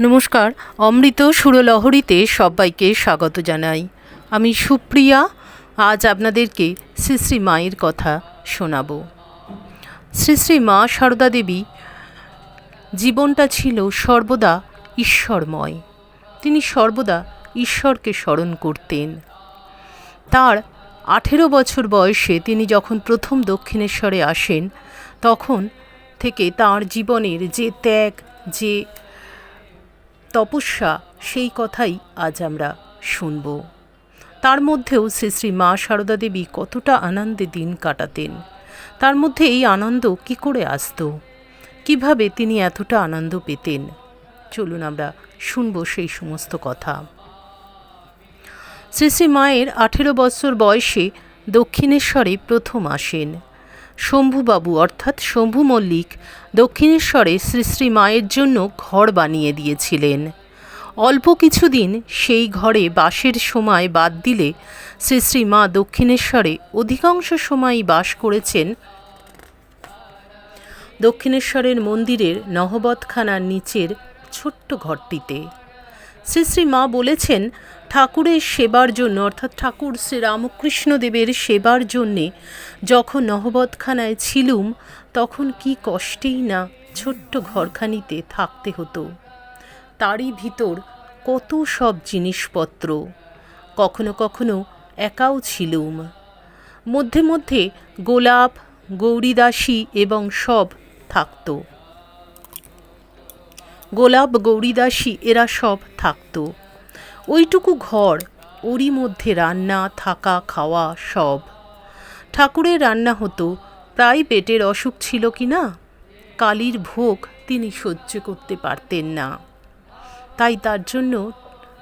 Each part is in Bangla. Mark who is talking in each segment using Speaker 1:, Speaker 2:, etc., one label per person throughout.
Speaker 1: নমস্কার, অমৃত সুরলহরীতে সবাইকে স্বাগত জানাই। আমি সুপ্রিয়া, আজ আপনাদেরকে শ্রী শ্রী মায়ের কথা শোনাব। শ্রী শ্রী মা সারদা দেবী, জীবনটা ছিল সর্বদা ঈশ্বরময়। তিনি সর্বদা ঈশ্বরকে স্মরণ করতেন। তার আঠেরো বছর বয়সে তিনি যখন প্রথম দক্ষিণেশ্বরে আসেন, তখন থেকে তার জীবনের যে ত্যাগ, যে তপস্যা, সেই কথাই আজ আমরা শুনব। তার মধ্যেও শ্রী শ্রী মা সারদা দেবী কতটা আনন্দে দিন কাটাতেন। তার মধ্যে এই আনন্দ কি করে আসতো? কীভাবে তিনি এতটা আনন্দ পেতেন? চলুন আমরা শুনব সেই সমস্ত কথা। শ্রী শ্রী মায়ের আঠেরো বছর বয়সে দক্ষিণেশ্বরে প্রথম আসেন। শম্ভুবাবু অর্থাৎ শম্ভু মল্লিক দক্ষিণেশ্বরে শ্রী শ্রী মায়ের জন্য ঘর বানিয়ে দিয়েছিলেন। অল্প কিছুদিন সেই ঘরে বাসের সময় বাদ দিলে শ্রী শ্রী মা দক্ষিণেশ্বরে অধিকাংশ সময়ই বাস করেছেন দক্ষিণেশ্বরের মন্দিরের নহবতখানার নিচের ছোট্ট ঘরটিতে। শ্রী শ্রী মা বলেছেন ঠাকুরের সেবার জন্য, অর্থাৎ ঠাকুর শ্রী রামকৃষ্ণদেবের সেবার জন্যে যখন নহবতখানায় ছিলুম, তখন কি কষ্টেই না ছোট্ট ঘরখানিতে থাকতে হতো। তারই ভিতর কত সব জিনিসপত্র, কখনো কখনো একাও ছিলুম। মধ্যে মধ্যে গোলাপ, গৌরীদাসী এবং সব থাকতো। গোলাপ, গৌরীদাসী এরা সব থাকতো। ওইটুকু ঘর, ওরই মধ্যে রান্না, থাকা, খাওয়া, সব। ঠাকুরের রান্না হতো, প্রায় পেটের অসুখ ছিল কি না? কালির ভোগ তিনি সহ্য করতে পারতেন না। তাই তার জন্য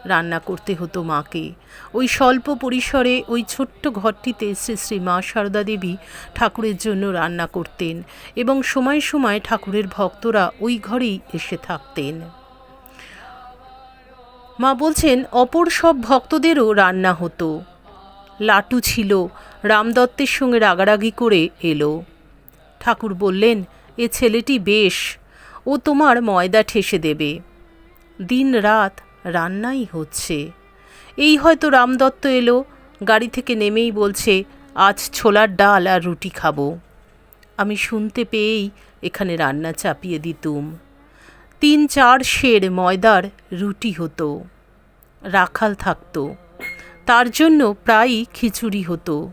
Speaker 1: রান্না করতে হতো মাকে। ওই স্বল্প পরিসরে ওই ছোট্ট ঘরটিতে শ্রী শ্রী মা সারদা দেবী ঠাকুরের জন্য রান্না করতেন এবং সময় সময় ঠাকুরের ভক্তরা ওই ঘরেই এসে থাকতেন। মা বলছেন, অপর সব ভক্তদেরও রান্না হতো। লাটু ছিল, রামদত্তের সঙ্গে রাগারাগি করে এলো। ঠাকুর বললেন, এ ছেলেটি বেশ, ও তোমার ময়দা ঠেসে দেবে। দিন রাত রান্নাই হচ্ছে। এই হয়তো রামদত্ত এলো, গাড়ি থেকে নেমেই বলছে, আজ ছোলার ডাল আর রুটি খাব। আমি শুনতে পেয়েই এখানে রান্না চাপিয়ে দিতুম। তিন চার সের ময়দার রুটি হতো, রাখাল থাকতো। তার জন্য প্রায়ই খিচুড়ি হতো।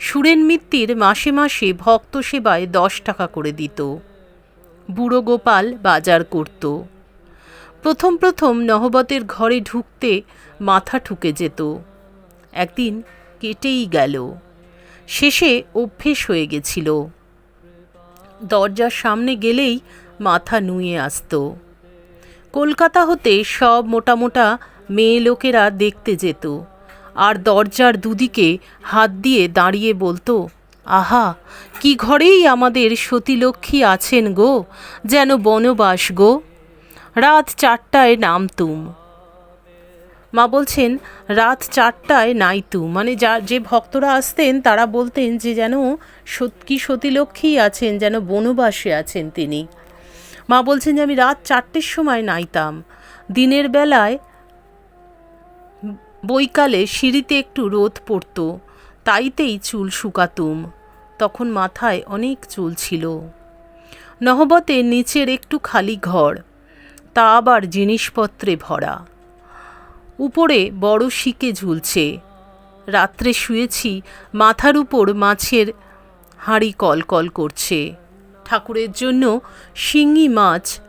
Speaker 1: সুরেন মিত্তির মাসে মাসে ভক্ত সেবায় দশ টাকা করে দিত। বুড়ো গোপাল বাজার করত। প্রথম প্রথম নহবতের ঘরে ঢুকতে মাথা ঠুকে যেত। একদিন কেটেই গেল। শেষে অভ্যেস হয়ে গেছিল। দরজার সামনে গেলেই মাথা নুয়ে আসত। কলকাতা হতে সব মোটা মোটা মেয়ে লোকেরা দেখতে যেত। আর দরজার দুদিকে হাত দিয়ে দাঁড়িয়ে বলতো, আহা, কি ঘরেই আমাদের সতীলক্ষ্মী আছেন গো, যেন বনবাস গো। রাত চারটায় নামতুম। মা বলছেন, রাত চারটায় নাইতুম। মানে যা, যে ভক্তরা আসতেন তারা বলতেন যে যেন কি সতীলক্ষ্মী আছেন, যেন বনবাসে আছেন তিনি। মা বলছেন যে আমি রাত চারটের সময় নাইতাম। দিনের বেলায় বৈকালে সিঁড়িতে একটু রোদ পড়ত, তাইতেই চুল শুকাতুম। তখন মাথায় অনেক চুল ছিল। নহবতে নিচের একটু খালি ঘর, তা আবার জিনিসপত্রে ভরা। উপরে বড় শিকে ঝুলছে। রাত্রে শুয়েছি, মাথার উপর মাছের হাঁড়ি কলকল করছে। ঠাকুরের জন্য শিঙি মাছ।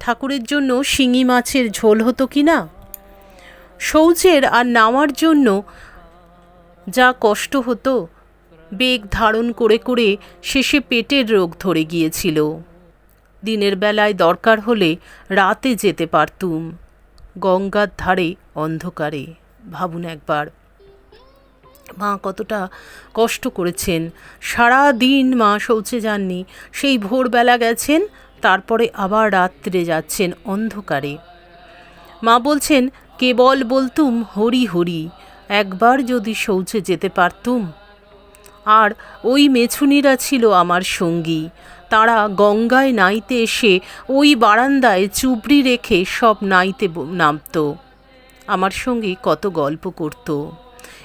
Speaker 1: ঠাকুরের জন্য শিঙি মাছের ঝোল হতো কি না? শৌচের আর নামার জন্য যা কষ্ট হতো, বেগ ধারণ করে করে শেষে পেটের রোগ ধরে গিয়েছিল। দিনের বেলায় দরকার হলে রাতে যেতে পারতুম, গঙ্গার ধারে অন্ধকারে। ভাবুন একবার মা কতটা কষ্ট করেছেন। সারা দিন মা শৌচে যাননি, সেই ভোরবেলা গেছেন, তারপরে আবার রাত্রে যাচ্ছেন অন্ধকারে। মা বলছেন, কেবল বলতুম হরি হরি, একবার যদি শৌচে যেতে পারতুম। আর ওই মেছুনিরা ছিল আমার সঙ্গী। তারা গঙ্গায় নাইতে এসে ওই বারান্দায় চুবড়ি রেখে সব নাইতে নামতো। আমার সঙ্গে কত গল্প করত।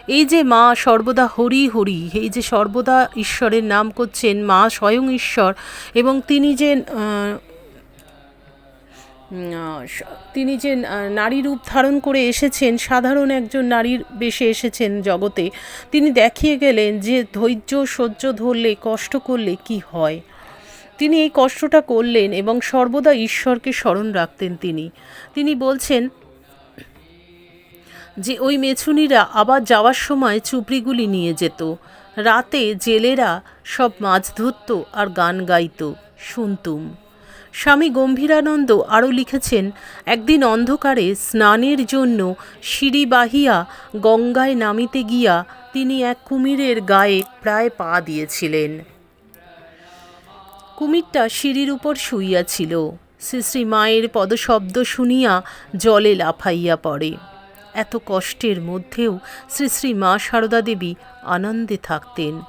Speaker 1: এই যে মা সর্বদা হরি হরি, এই যে সর্বদা ঈশ্বরের নাম করছেন, মা স্বয়ং ঈশ্বর এবং তিনি যে তিনি যে নারী রূপ ধারণ করে এসেছেন, সাধারণ একজন নারীর বেশে এসেছেন জগতে, তিনি দেখিয়ে গেলেন যে ধৈর্য, সহ্য ধরলে, কষ্ট করলে কি হয়। তিনি এই কষ্টটা করলেন এবং সর্বদা ঈশ্বরকে স্মরণ রাখতেন তিনি। তিনি বলছেন যে ওই মেছুনিরা আবার যাওয়ার সময় চুপড়িগুলি নিয়ে যেত। রাতে জেলেরা সব মাছ ধরত আর গান গাইত। শুনতুম। স্বামী গম্ভীরানন্দ আরও লিখেছেন, একদিন অন্ধকারে স্নানের জন্য সিঁড়ি বাহিয়া গঙ্গায় নামিতে গিয়া তিনি এক কুমিরের গায়ে প্রায় পা দিয়েছিলেন। কুমিরটা সিঁড়ির উপর শুইয়াছিল। শ্রী শ্রী মায়ের পদশব্দ শুনিয়া জলে লাফাইয়া পড়ে। এত কষ্টের মধ্যেও শ্রী শ্রী মা সারদা দেবী আনন্দে থাকতেন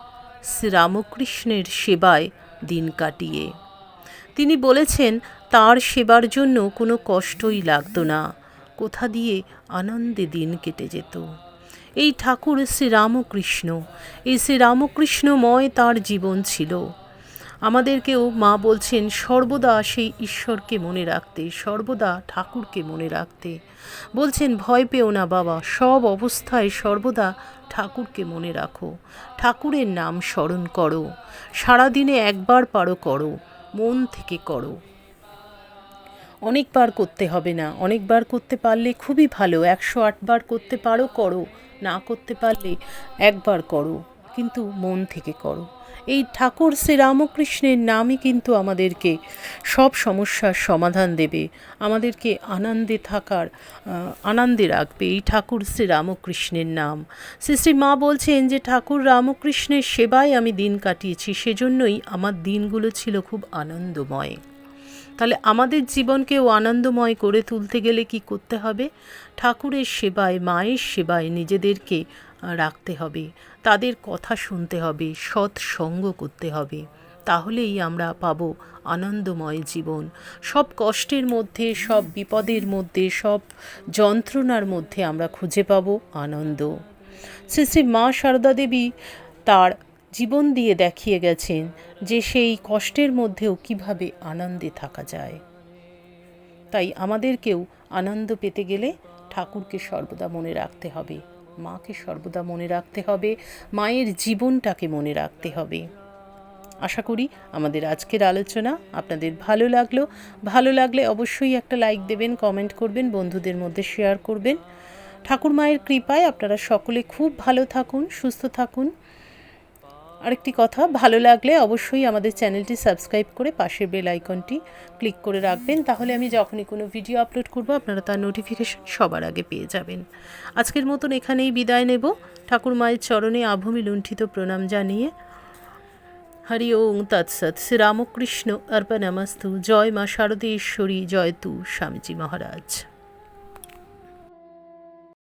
Speaker 1: শ্রীরামকৃষ্ণের সেবায় দিন কাটিয়ে। তিনি বলেছেন, তার সেবার জন্য কোনো কষ্টই লাগতো না। কোথা দিয়ে আনন্দে দিন কেটে যেত? এই ঠাকুর শ্রীরামকৃষ্ণ। এই শ্রীরামকৃষ্ণময় তার জীবন ছিল। আমাদেরকেও মা বলছেন, সর্বদা সেই ঈশ্বরকে মনে রাখতে, সর্বদা ঠাকুরকে মনে রাখতে। বলছেন, ভয় পেও না বাবা, সব অবস্থায় সর্বদা ঠাকুরকে মনে রাখো। ঠাকুরের নাম স্মরণ করো। সারাদিনে একবার পারো করো, মন থেকে করো। অনেকবার করতে হবে না, অনেকবার করতে পারলে খুবই ভালো, একশো আটবার করতে পারো, করো, না করতে পারলে একবার করো, কিন্তু মন থেকে করো। এই ঠাকুর শ্রীরামকৃষ্ণের নামই কিন্তু আমাদেরকে সব সমস্যার সমাধান দেবে, আমাদেরকে আনন্দে থাকার আনন্দে রাখবে এই ঠাকুর শ্রীরামকৃষ্ণের নাম। শ্রী শ্রী মা বলছেন যে ঠাকুর রামকৃষ্ণের সেবায় আমি দিন কাটিয়েছি, সেজন্যই আমার দিনগুলো ছিল খুব আনন্দময়। তাহলে আমাদের জীবনকেও আনন্দময় করে তুলতে গেলে কি করতে হবে? ঠাকুরের সেবায়, মায়ের সেবায় নিজেদেরকে রাখতে হবে। তাদের কথা শুনতে হবে সৎসঙ্গ করতে হবে। তাহলেই আমরা পাব আনন্দময় জীবন। সব কষ্টের মধ্যে, সব বিপদের মধ্যে, সব যন্ত্রণার মধ্যে আমরা খুঁজে পাব আনন্দ। শ্রী শ্রী মা সারদা দেবী তার জীবন দিয়ে দেখিয়ে গেছেন যে সেই কষ্টের মধ্যেও কীভাবে আনন্দে থাকা যায়। তাই আমাদেরকেও আনন্দ পেতে গেলে ঠাকুরকে সর্বদা মনে রাখতে হবে। মাকে সর্বদা মনে রাখতে হবে, মায়ের জীবনটাকে মনে রাখতে হবে। আশা করি আমাদের আজকের আলোচনা আপনাদের ভালো লাগল। ভালো লাগলে অবশ্যই একটা লাইক দেবেন কমেন্ট করবেন, বন্ধুদের মধ্যে শেয়ার করবেন। ঠাকুর মায়ের কৃপায় আপনারা সকলে খুব ভালো থাকুন, সুস্থ থাকুন। আরেকটি কথা, ভালো লাগলে অবশ্যই আমাদের চ্যানেলটি সাবস্ক্রাইব করে পাশের বেল আইকনটি ক্লিক করে রাখবেন। তাহলে আমি যখনই কোনো ভিডিও আপলোড করব, আপনারা তার নোটিফিকেশন সবার আগে পেয়ে যাবেন। আজকের মতন এখানেই বিদায় নেব। ঠাকুর মায়ের চরণে আভূমি লুণ্ঠিত প্রণাম জানিয়ে হরি ওং তৎসৎ শ্রীরামকৃষ্ণ অর্পণমস্তু। জয় মা শারদে ঈশ্বরী জয় তু স্বামীজি মহারাজ।